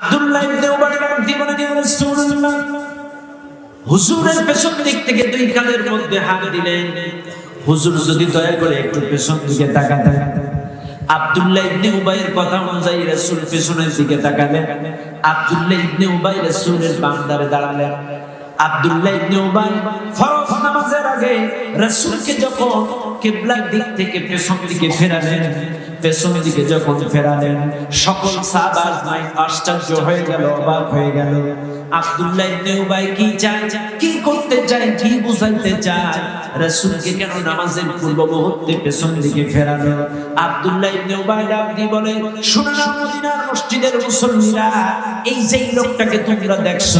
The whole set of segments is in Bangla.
আব্দুল্লাহ ইবনে উবাই রাদি বলেন ইয়া রাসূলুল্লাহ হুজুরের পেছন দিক থেকে দুই কাঁধের মধ্যে হাত দিলেন। হুজুর যদি দয়া করে একটু পেছন দিকে তাকাতেন। আব্দুল্লাহ ইবনে উবাইয়ের কথা অনুযায়ী রাসূল পেছনের দিকে তাকালেন। আব্দুল্লাহ ইবনে উবাই রাসূলের বান্দারে দাঁড়ালেন। আব্দুল্লাহ ইবনে উবাই ফরজ নামাজের আগে রাসূলকে যখন কিবলার দিক থেকে পেছন দিকে ফেরালেন পেছন দিকে যখন ফেরালেন, সকল সাহাবা আজমাই আশ্চর্য হয়ে গেল, অবাক হয়ে গেল। আব্দুল্লাহ ইবনে উবাই কি চায়? কি করতে চায়? কি বুঝাইতে চায়? রাসূলকে কেন নামাজের পূর্ব মুহূর্তে পেছন দিকে ফেরালো? আব্দুল্লাহ ইবনে উবাই ডাবদি বলে, শুনে নাও মদিনার মসজিদের মুসল্লিরা, এই যেই লোকটাকে তোমরা দেখছ,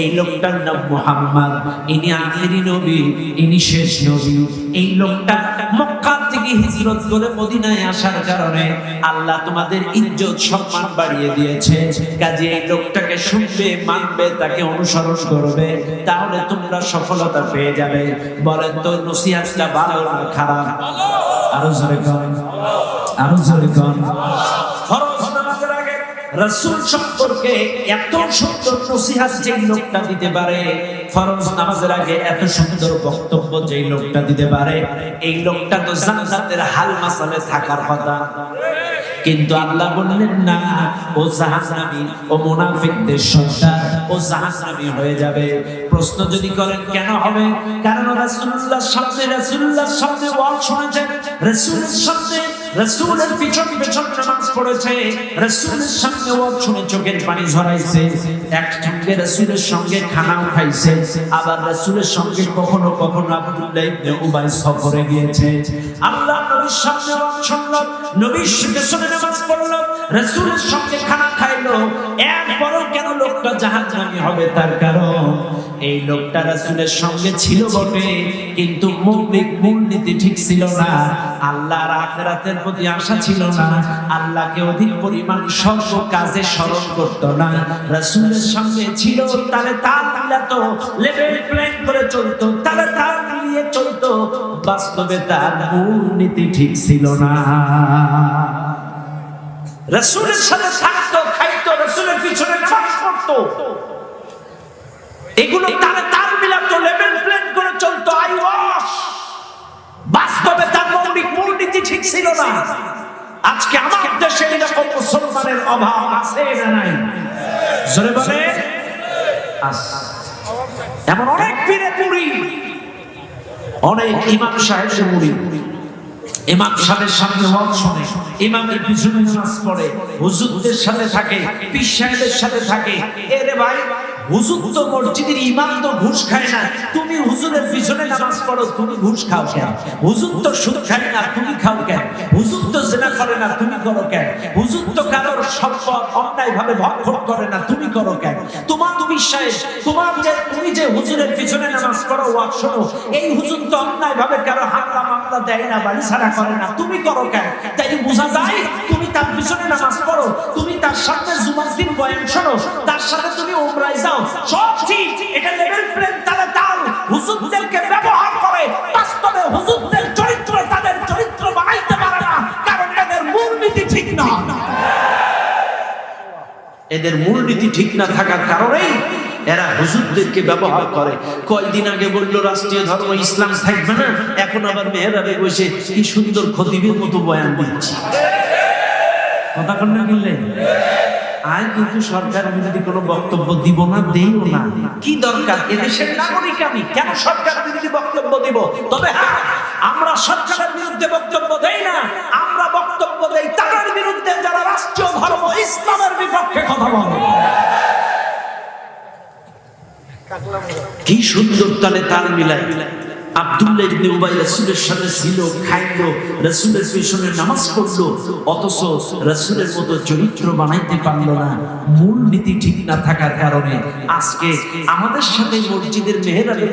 এই লোকটার নাম মুহাম্মদ। ইনি আখেরি নবী, ইনি শেষ নবী। এই লোকটা মক্কা হিজরত করে মদিনায় আসার কারণে আল্লাহ তোমাদের ইজ্জত সম্মান বাড়িয়ে দিয়েছে। কাজে এই লোকটাকে শুনবে, মানবে, তাকে অনুসরণ করবে, তাহলে তোমরা সফলতা পেয়ে যাবে। বলেন তো নসিহাতটা ভালো না খারাপ। আরও জোরে কন, আরও জোরে কন। আগে রাসূল সম্পর্কে এত সুন্দর নসিহাত যেই লোকটা দিতে পারে, ফরজ নামাজের আগে এত সুন্দর বক্তব্য যেই লোকটা দিতে পারে, এই লোকটা তো জান্নাতের হাল মাসালে থাকার কথা। কিন্তু আল্লাহ বললেন, না, ও জাহান্নামী, ও মুনাফিকদের সর্দার ও জাহান্নামী হয়ে যাবে। প্রশ্ন যদি করেন, কেন হবে? কারণ রাসূলুল্লাহ সামনে, রাসূলুল্লাহর সামনে ওয়াজ শুনেছেন, রাসূলের সামনে রাসূলের পিছনে পিছন নামাজ পড়েছে। রসুলের সামনে ও শুনে চোখের পানি ঝরাইছে। এক সঙ্গে রসুলের সঙ্গে খানাও খাইছে আবার রসুলের সঙ্গে কখনো কখনো আব্দুল্লাহ ইবনে উবাই সফরে গিয়েছে। আল্লাহ নবীর সামনে নবীর নামাজ সঙ্গে খানা খাইলো। কেন লোকটা হবে তার কারণ? এই লোকটা সঙ্গে ছিল বটে, কিন্তু মৌলিক মূলনীতি ঠিক ছিল না। আল্লাহর আখিরাতের প্রতি আশা ছিল না। আল্লাহকে অধিক পরিমাণ সর্ব কাজে স্মরণ করত না। রাসূলের সঙ্গে ছিল, তাহলে তার লেভেল প্ল্যান করে চলতো, তাহলে তার চলতো, বাস্তবে তার মূলনীতি ঠিক ছিল না। রাসূলের সাথে থাকতো, খাইতো, রাসূলের পিছনে নামাজ পড়তো এগুলো তারা তাল মিলাতো লেভেল প্ল্যান করে চলতো, আই ওয়াশ। বাস্তবে তার মৌলিক মূলনীতি ঠিক ছিল না। আজকে আমার দেশে এরকম মুসলমানের অভাব আছে না নাই? জোরে বলে এমন অনেক পীরে মুড়ি অনেক ইমাম সাহেবের মুড়ি। ইমাম সাহেবের সামনে ওয়াজ শুনে ইমামের পিছনে নামাজ পড়ে, হুজুরদের সাথে থাকে, পীর সাহেবের সাথে থাকে। এরে ভাই হুজুর তো মসজিদের ইমাম তো ঘুষ খায় না। তুমি হুজুরের পিছনে নামাজ পড়ো, তুমি ঘুষ খাও কেন? হুজুর তো সুদ খায় না, তুমি খাও কেন? হুজুর তো জেনা করে না, তুমি করো কেন? হুজুর তো কারোর সম্পদ অন্যায় ভাবে ভক্ষণ করে না, তুমি করো কেন? তোমার তুমি বিশ্বাস, তোমার যে তুমি যে হুজুরের পিছনে নামাজ পড়ো, ওয়াজ শোনো, এই হুজুর তো অন্যায় ভাবে কারও হামলা মামলা দেয় না, বাড়ি ছাড়া করে না। তুমি করো কেন? তাই বোঝা যায়, তুমি তার পিছনে নামাজ পড়ো, তুমি তার সাথে জুমার দিন বয়ান শোনো, তার সাথে তুমি উমরায় যাও। সব ঠিক, এটা লেভেল প্লেন তারা দাও। হুজুরদেরকে ব্যবহার করে, বাস্তবে হুজুরদের চরিত্র, তাদের চরিত্র বানাইতে পারে না, কারণ তাদের মূলনীতি ঠিক না। এদের মূলনীতি ঠিক না থাকার কারণেই এরা হুজুরদেরকে ব্যবহার করে। কয়দিন আগে বলল, রাষ্ট্রীয় ধর্ম ইসলাম থাকবে না। এখন আবার মেহরাবে বসে কি সুন্দর খতিবের মতো বয়ান দিচ্ছে। কথা কন না বললেন আয় কিন্তু সরকার বিরোধী কোনো বক্তব্য দিব না দেইও না। কি দরকার? এদেশের নাগরিক আমি। কেন সরকার বিরোধী বক্তব্য দিব? তবে হ্যাঁ আমরা সরকারের বিরুদ্ধে বক্তব্য দেই না। আমরা বক্তব্য দেই তাদের বিরুদ্ধে যারা রাষ্ট্রীয় ধর্ম ইসলামের বিপক্ষে কথা বলে। কি সুন্দর তালে তাল মিলাই রাসূলের সাথে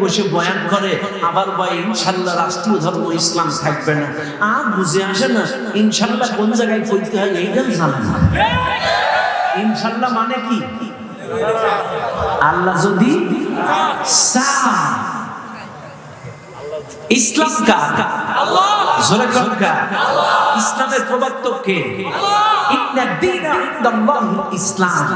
বসে বয়ান করে, আবার ইসলাম থাকবে না। বুঝে না মানে কি? আল্লাহ যদি ইসলাম কার? জোরে কনকা ইসলামের প্রবর্তক কে? ইন্না দীনা ইনদাল্লাহিল ইসলাম।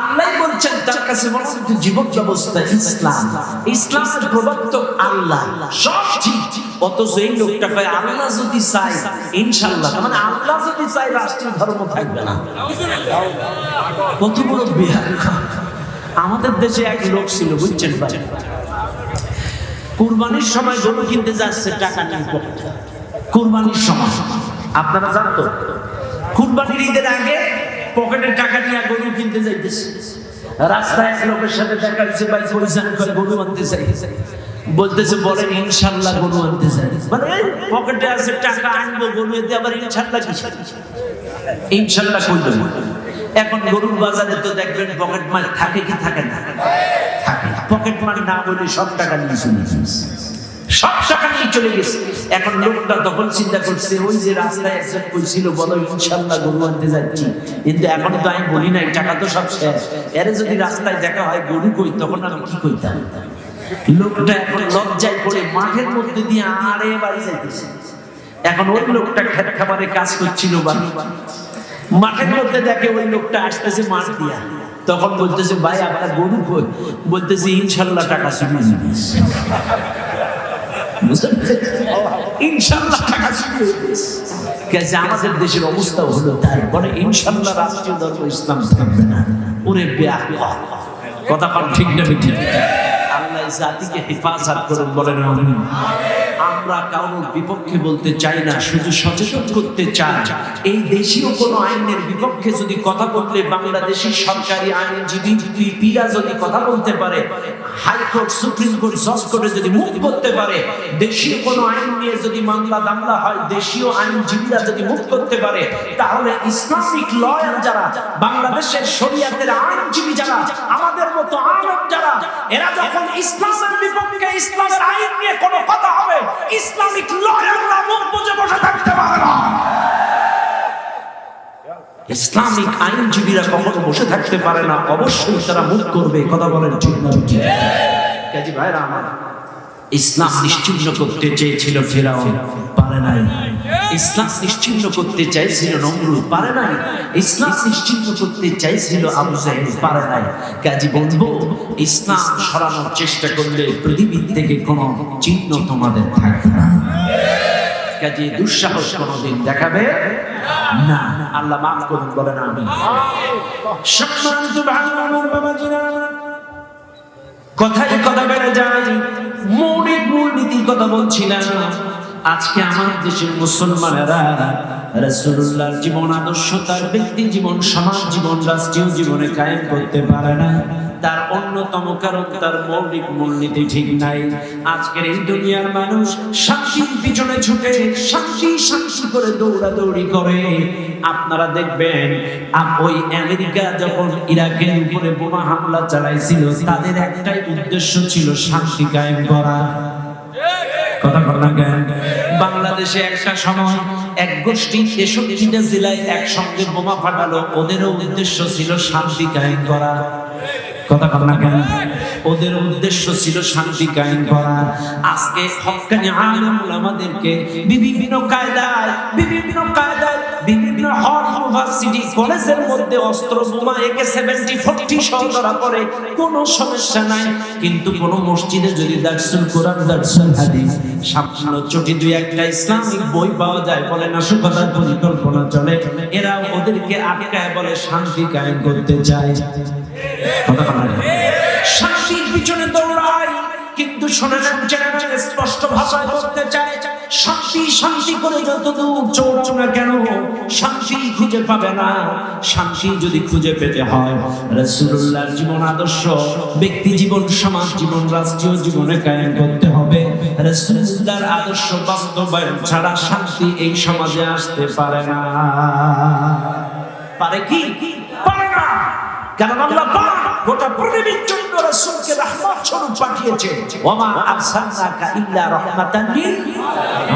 আল্লাহ বলছেন তার কাছে মনোনীত জীবন ব্যবস্থা ইসলাম। ইসলামের প্রবর্তক আল্লাহ। সব ঠিক। অথচ এই লোকটা কয় আল্লাহ যদি চাই ইনশাল্লাহ মানে আল্লাহ যদি চাই রাষ্ট্রীয় ধর্ম থাকবে না। কত বড় বিহার আমাদের দেশে এক লোক ছিল বুঝছেন ভাই? কুরবানির সময় গরু কিনতে যাচ্ছে, টাকা পকেটে। কুরবানির সময়। আপনারা জানতো? কুরবানির ঈদের আগে পকেটের টাকা নিয়ে গরু কিনতে যাইতেছে। রাস্তায় এক লোকের সাথে দেখা হচ্ছে ভাই পয়সান করে গরু আনতে চাই বলতেছে, বলেন, ইনশাল্লাহ গরু আনতে চাই মানে পকেটে আছে টাকা, আনব, গরু এতে আবার ইনশাল্লাহ কি? ইনশাল্লাহ কই দেবো? এখন গরুর বাজারে তো দেখবেন পকেট মার থাকে কি থাকে না। পকেট মার না বলে সব টাকা নিয়ে চলে গেছে। সব টাকা নিয়ে চলে গেছে। এখন লোকটা তখন চিন্তা করছে, ওই যে রাস্তায় একজন কইছিল বলো ইনশাল্লাহ গরু আনতে যাচ্ছি। কিন্তু এখন তো আমি বলি নাই, টাকা তো সব শেষ। এর যদি রাস্তায় দেখা হয় গরু কই, তখন আমি কি কইতাম? লোকটা এখন লজ্জায় পড়ে মাঠের মধ্যে দিয়ে আরে বাড়ি যাইতেছে। এখন ওই লোকটা খেত খাবারে কাজ করছিল বাড়ি মাঠের মধ্যে দেখে ওই লোকটা আসতেছে মাঠ দিয়া। তখন বলতেছে, ভাই, আপনার গরু কই বলতেছে, ইনশাল্লাহ টাকা শুনে নিবিস ইনশাল্লাহ টাকা আমাদের দেশের অবস্থা ইনশাল্লাহ ইসলাম ওরে ঠিক ঠিক আল্লাহ জাতিকে হেফাজত করুন, বলেন আমরা কারোর বিপক্ষে বলতে চাই না, শুধু সচেতন করতে চাই। এই দেশীয় কোন আইনের বিপক্ষে যদি কথা বললে বাংলাদেশের সরকারি আইনজীবী পিরা যদি কথা বলতে পারে, হাইকোর্ট, সুপ্রিম কোর্ট, জজ কোর্টে যদি মুখ করতে পারে, দেশীয় কোন আইন নিয়ে যদি মামলা দামলা হয়, দেশীয় আইনজীবীরা যদি মুখ করতে পারে, তাহলে ইসলামিক লয়ার যারা, বাংলাদেশের শরিয়াতের আইনজীবী যারা, আমাদের আলেম যারা, এরা যখন ইসলামের বিপক্ষে ইসলামের আইন নিয়ে কোনো কথা হবে, ইসলামিক লয়াররা মুখ বুঝে বসে থাকতে পারে না। ইসলামিক আইনজীবীরা কখনো বসে থাকতে পারে না, অবশ্যই তারা মুখ করবে, কথা বলেন ঠিক না কাজী ভাইরা আমার, ইসলাম নিশ্চিন্ন করতে চেয়েছিল ফেরাও পারে নাই। ইসলাম নিশ্চিন্ন করতে চাইছিল নমরুদ পারে নাই। ইসলাম নিশ্চিন্ন করতে চাইছিল আবু জাহেল পারে নাই। কাজী বলব ইসলাম সরানোর চেষ্টা করলে পৃথিবীর থেকে কোনো চিহ্ন তোমাদের থাকবে না। কাজে দুঃসাহস কোনোদিন দেখাবে? না। আল্লাহ মাফ করুন, বলেন আমি। সম্মানিত ভাই, আমার বাবাজিরা কথাই কথা বেড়ে যায় মৌলিক মূলনীতির কথা বলছিলাম আজকে আমার দেশের মুসলমানেরা রাসূলুল্লাহর জীবন, আদর্শ, তার ব্যক্তি জীবন, সমাজ জীবন, রাষ্ট্রীয় জীবনে কায়েম করতে পারে না। তার অন্যতম কারণ তার মৌলিক মূলনীতি ঠিক নাই। আজকের এই দুনিয়ার মানুষ শান্তির পিছনে ছুটে শান্তি শান্তি করে দৌড়াদৌড়ি করে। আপনারা দেখবেন ওই আমেরিকা যখন ইরাকের উপরে বোমা হামলা চালাইছিল, তাদের একটাই উদ্দেশ্য ছিল শান্তি কায়েম করা। কথা না কেন? বাংলাদেশে একটা সময় এক গোষ্ঠী তেষট্টিটা জেলায় একসঙ্গে বোমা ফাটালো। ওদেরও উদ্দেশ্য ছিল শান্তি কায়েম করা। কথা বল না কেন? ওদের উদ্দেশ্য ছিল শান্তি কায়েম করা। আজকে হক্কানি আলেম আমাদেরকে বিভিন্ন কায়দায় বিভিন্ন কায়দায়, বিভিন্ন কলেজের মধ্যে অস্ত্র বোমা একে সেভেন্টি সমস্যা নাই। কিন্তু কোন মসজিদে যদি কোরআন পরিকল্পনা চলে। এরা ওদেরকে আটকায় বলে শান্তি কায়েম করতে চায়। কথা। শান্তির পিছনে দৌড়ায়। কিন্তু শোনে স্পষ্ট ভাষায় বলতে শান্তি শান্তি করে যত দূর না কেন, শান্তি খুঁজে পাবে না। শান্তি যদি খুঁজে পেতে হয় জীবন আদর্শ, ব্যক্তি জীবন, সমাজ জীবন, রাষ্ট্রীয় জীবনে কায়েম করতে হবে। রাসূলুল্লাহর আদর্শ বাস্তবায়ন ছাড়া শান্তি এই সমাজে আসতে পারে না। পারে কি? পারে না। গোটা পৃথিবীর জন্য রাসূলকে রহমত স্বরূপ পাঠিয়েছে। ওমা আরসালনাকা ইল্লা রাহমাতান লিল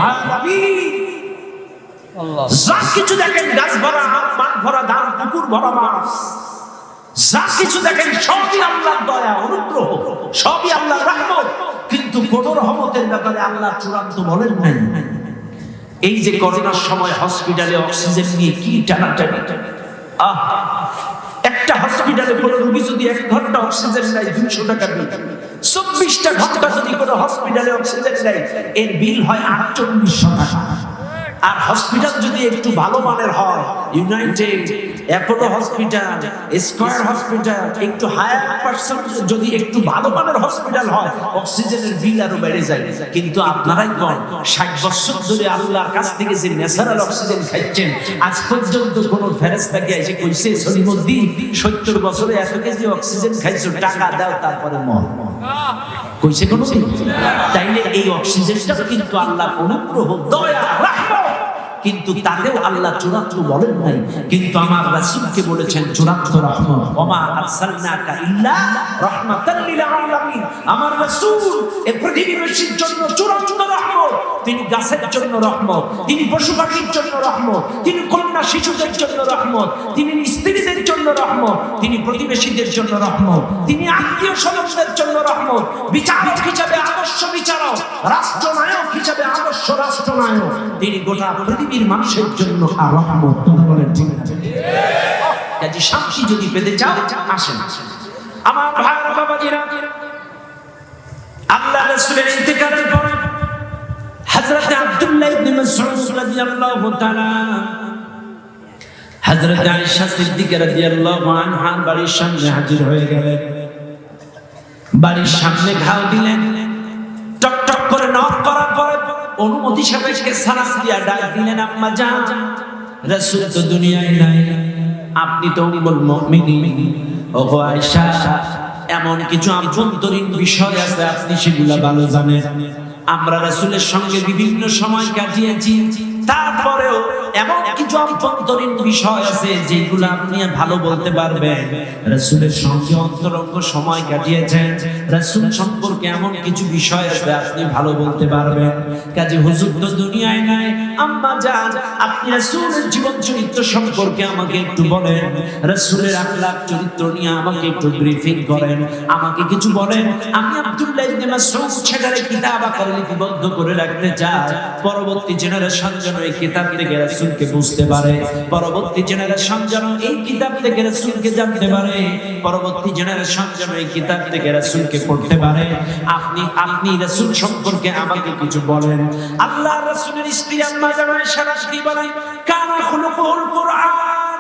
আলামিন। যা কিছু দেখেন গাছ ভরা মাঠ ভরা ধান পুকুর ভরা মাছ। যা কিছু দেখেন সবই আল্লাহর দয়া অনুগ্রহ সবই আল্লাহর রহমত। কিন্তু কোন রহমতের ব্যাপারে আল্লাহ চূড়ান্ত বলেন নাই। এই যে করোনার সময় হসপিটালে অক্সিজেন নিয়ে কি টানাটানি। আহ হসপিটালে কোনো রুগী যদি এক ঘণ্টা অক্সিজেন নেয় দুইশো টাকা বিল চব্বিশটা ঘণ্টা যদি কোনো হসপিটালে অক্সিজেন নেয়, এর বিল হয় আটচল্লিশ টাকা। আর হসপিটাল যদি একটু ভালো মানের হয় United Apollo hospital square hospital একটু হায়ার পার্সেন্ট যদি একটু ভালো মানের হসপিটাল হয় অক্সিজেনের বিল আরও বেড়ে যায়। কিন্তু আপনারাই কন ষাট বছর ধরে আল্লাহর কাছ থেকে যে ন্যাচারাল অক্সিজেন খাচ্ছেন আজ পর্যন্ত কোনো ফেরেস্তাকে এসে কইছে সলিমুদ্দিন সত্তর বছরে এত কেজি অক্সিজেন খাইছো টাকা দাও তারপরে মর। কইছে কোনো তাইলে এই অক্সিজেনটা কিন্তু আল্লাহ অনুগ্রহ দয়া কিন্তু তাকেও আল্লাহ চূড়ান্ত বলেন নাই। কিন্তু আমার রাসূলকে বলেছেন, চূড়ান্ত রহমত। ওমা আরসালনাকা ইল্লা রাহমাতাল লিল আলামিন আমার রাসূল এই পৃথিবীবাসীর জন্য চূড়ান্ত রহমত। তিনি গাছের জন্য রহমত, তিনি পশু পাখির জন্য রহমত, তিনি কন্যা শিশুদের জন্য রহমত, তিনি স্ত্রীদের জন্য রহমত, তিনি প্রতিবেশীদের জন্য রহমত, তিনি আত্মীয় স্বজনদের জন্য রহমত। বিচারক হিসাবে আদর্শ বিচারক, রাষ্ট্রনায়ক হিসাবে আদর্শ রাষ্ট্রনায়ক, তিনি গোটা পৃথিবীর মানুষের জন্য আর রহমত। বলেন ঠিক আছে কাজে শান্তি যদি পেতে চাও আসেন। আমার ভাই বাবাজিরা, আল্লাহ রাসূলের ইন্তেকালের পরে হযরত আব্দুল্লাহ ইবনে মাসউদ রাদিয়াল্লাহু তাআলা হযরত আয়েশা সিদ্দিকা রাদিয়াল্লাহু আনহা বাড়ির সামনে হাজির হয়ে গেলেন। বাড়ির সামনে ঘাও দিলেন। টক টক করে নক করার পরে অনুমতি সাপেক্ষে সালাম দিয়া ডাক দিলেন, আম্মা জান রাসূল তো দুনিয়ায় নাই। আপনি তো উম্মুল মুমিনিন। ওগো আয়েশা, এমন কিছু আভ্যন্তরীণ বিষয় আছে, আপনি সেগুলা ভালো জানেন। আমরা রাসূলের সঙ্গে বিভিন্ন সময় কাটিয়েছি। তারপরেও এমন কিছু অভ্যন্তরীণ বিষয় আছে যেগুলো আপনি ভালো বলতে পারবেন? রাসূলের সঙ্গে অন্তরঙ্গ সময় কাটিয়েছেন। রাসূল সম্পর্কে এমন কিছু বিষয় আছে, আপনি ভালো বলতে পারবেন। কাজে হুজুর তো দুনিয়ায় নাই। আম্মা জান, আপনি রাসূলের জীবন চরিত্র সম্পর্কে আমাকে একটু বলেন। রাসূলের আখলাক চরিত্র নিয়ে আমাকে একটু ব্রিফিং করেন। আমাকে কিছু বলেন। আমি আব্দুল্লাহ ইবনে মাসউদ সেখানে কিতাব আকারে লিপিবদ্ধ করে রাখতে চাই। পরবর্তী জেনারেশন যেন এই কিতাব থেকে রাসূলকে বুঝতে পারে। পরবর্তী জেনারেশন যেন এই কিতাব থেকে রাসূলকে জানতে পারে। পরবর্তী জেনারেশন যেন এই কিতাব থেকে রাসূলকে পড়তে পারে। আপনি আপনি রাসূল সম্পর্কে আমাকে কিছু বলেন। আল্লাহ রাসূলের স্ত্রী আম্মা জানায় সারা বলেন, কানা খুলুকুল কোরআন।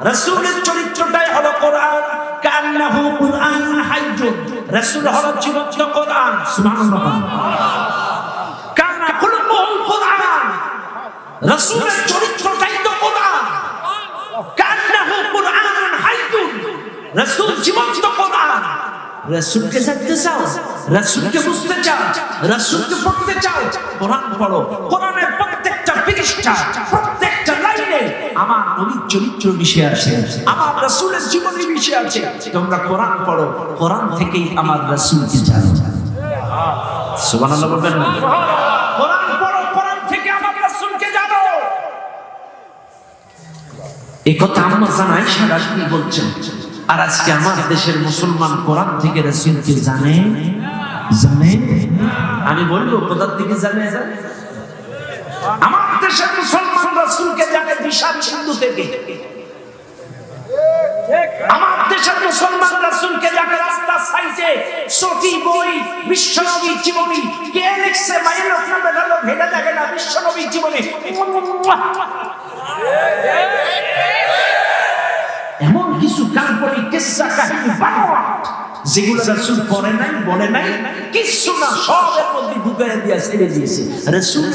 রাসূলের চরিত্রটাই হলো কোরআন। কান্নাহু কুরআন হাইয়ুন রাসূল হলো জীবন্ত কোরআন। সুবহানাল্লাহ কান্না খুলুকুল কোরআন রাসূলের চরিত্রটাই তো কোরআন। কান্নাহু কুরআন হাইয়ুন রাসূল জীবন্ত কোরআন। রাসূলকে জানতে চাও? রাসূলকে বুঝতে চাও? রাসূলকে পড়তে চাও? কোরআন পড়ো। কোরআনের প্রত্যেকটা পৃষ্ঠা, প্রত্যেকটা লাইনে আমার নবীর চরিত্র মিশে আছে। আমার রাসূলের জীবনী মিশে আছে। তোমরা কোরআন পড়ো। কোরআন থেকেই আমার রাসূলকে জানো। সুবহানাল্লাহ বলবেন না? কোরআন পড়ো কোরআন থেকে আমার রাসূলকে জানো এই কথা আম্মা জান আয়েশা বলছেন, আর আজকে আমার দেশের মুসলমান কোরআন থেকে রাসূলকে জানে? জানে? আমি বলব কোথা থেকে জানে? আমার দেশের মুসলমান রাসূলকে জানে? বিশাল সিন্ধু থেকে। আমার দেশের মুসলমান রাসূলকে জানে রাস্তার সাইডে সটি বই, বিশ্বনবী জীবনী? কে লিখছে? মাইল নামে ভালো ভেবে দেখে না, বিশ্বনবী জীবনী? কিছু কাল্পনিক কিসসা কাহিনী বানোয়া যেগুলো রাসূল করে নাই, বলে নাই, কিছু না সবের মধ্যে ঢুকাই দিয়া ছেড়ে দিয়েছে। রাসূলের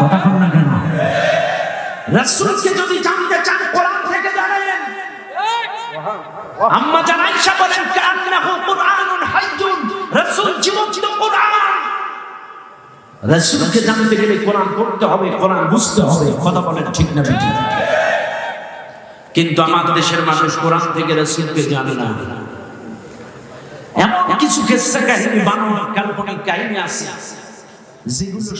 কথা কর না কেন? রাসূলকে যদি জানতে চান, কোরআন থেকে জানেন। আম্মা জান আয়েশা বলেন, কান্নাহু কুরআনুন হাইয়ুন। রাসূল জীবন্ত রাসূলকে জানতে গেলে কোরআন পড়তে হবে, কোরআন বুঝতে হবে, কথা বলেন ঠিক না ঠিক কিন্তু আমাদের দেশের মানুষ কোরআন থেকে রসুলকে জানে না। এমন কিছু কিসসা কাহিনী বানানো কাল্পনিক কাহিনী আছে, যেগুলো